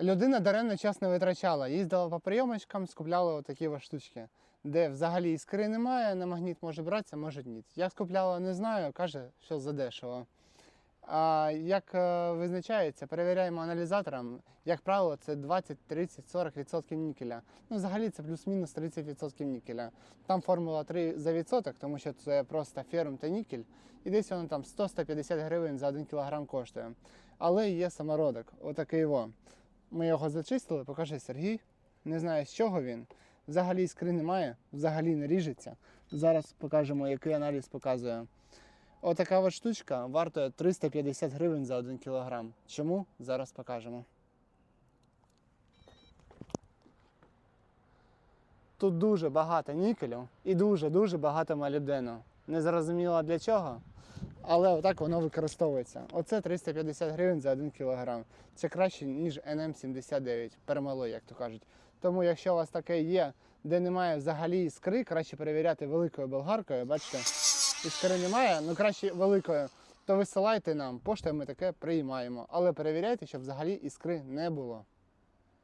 Людина даремно час не витрачала. Їздила по прийомочкам, скупляла отакі ось штучки, де взагалі іскри немає, на магніт може братися, може ні. Я скупляла, не знаю, каже, що задешево. А як е, визначається, перевіряємо аналізатором. Як правило, це 20, 30, 40% нікеля. Ну, взагалі це плюс-мінус 30% нікеля. Там формула 3 за відсоток, тому що це просто ферм та нікель. І десь воно там 100-150 гривень за 1 кг коштує. Але є самородок, отакий во. Ми його зачистили, покаже Сергій. Не знаю, з чого він. Взагалі іскри немає, взагалі не ріжеться. Зараз покажемо, який аналіз показує. Отака от штучка вартує 350 гривень за 1 кілограм. Чому? Зараз покажемо. Тут дуже багато нікелю і дуже-дуже багато молібдену. Не зрозуміло для чого, але отак воно використовується. Оце 350 гривень за 1 кілограм. Це краще, ніж NM79, перемалой, як то кажуть. Тому, якщо у вас таке є, де немає взагалі іскри, краще перевіряти великою болгаркою. Бачите, іскри немає, ну краще великою, то висилайте нам. Поштою ми таке приймаємо. Але перевіряйте, щоб взагалі іскри не було.